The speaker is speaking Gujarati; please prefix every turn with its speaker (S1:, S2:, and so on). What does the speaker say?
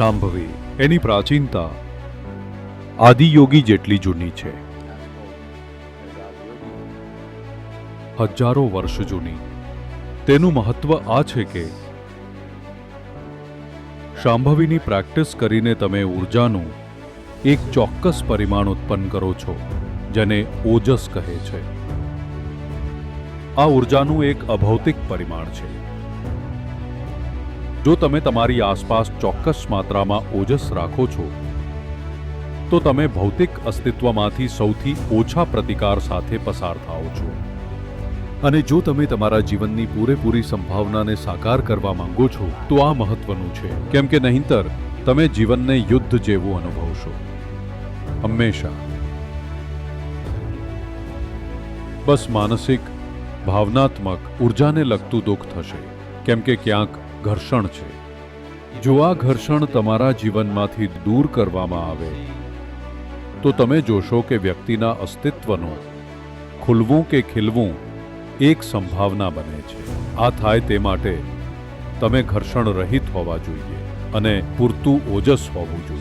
S1: શાંભવી એની પ્રાચીનતા આદિયોગી જેટલી જૂની છે. હજારો વર્ષ જૂની. તેનું મહત્વ આ છે કે શાંભવીની પ્રેક્ટિસ કરીને તમે ઉર્જાનું એક ચોક્કસ પરિમાણ ઉત્પન્ન કરો છો, જેને ઓજસ કહે છે. આ ઉર્જાનું એક અભૌતિક પરિમાણ છે. જો તમે તમારી આસપાસ ચોક્કસ માત્રામાં ઓજસ રાખો છો, તો તમે ભૌતિક અસ્તિત્વમાંથી સૌથી ઓછા પ્રતિકાર સાથે પસાર થાઓ છો. અને જો તમે તમારા જીવનની પૂરેપૂરી સંભાવનાને સાકાર કરવા માંગો છો, તો આ મહત્વનું છે. કેમ કે નહીંતર, તમે જીવનને યુદ્ધ જેવું અનુભવશો. હંમેશા. બસ માનસિક, ભાવનાત્મક ઉર્જાને લગતું દુઃખ થશે. કેમ કે ક્યાંક ઘર્ષણ છે. જો આ ઘર્ષણ તમારા જીવનમાંથી દૂર કરવામાં આવે, તો તમે જોશો કે વ્યક્તિના અસ્તિત્વનું, ખુલવું કે ખીલવું, એક સંભાવના બને છે. આ થાય તે માટે તમે ઘર્ષણ રહિત હોવા જોઈએ અને પૂરતું ઓજસ હોવું જોઈએ.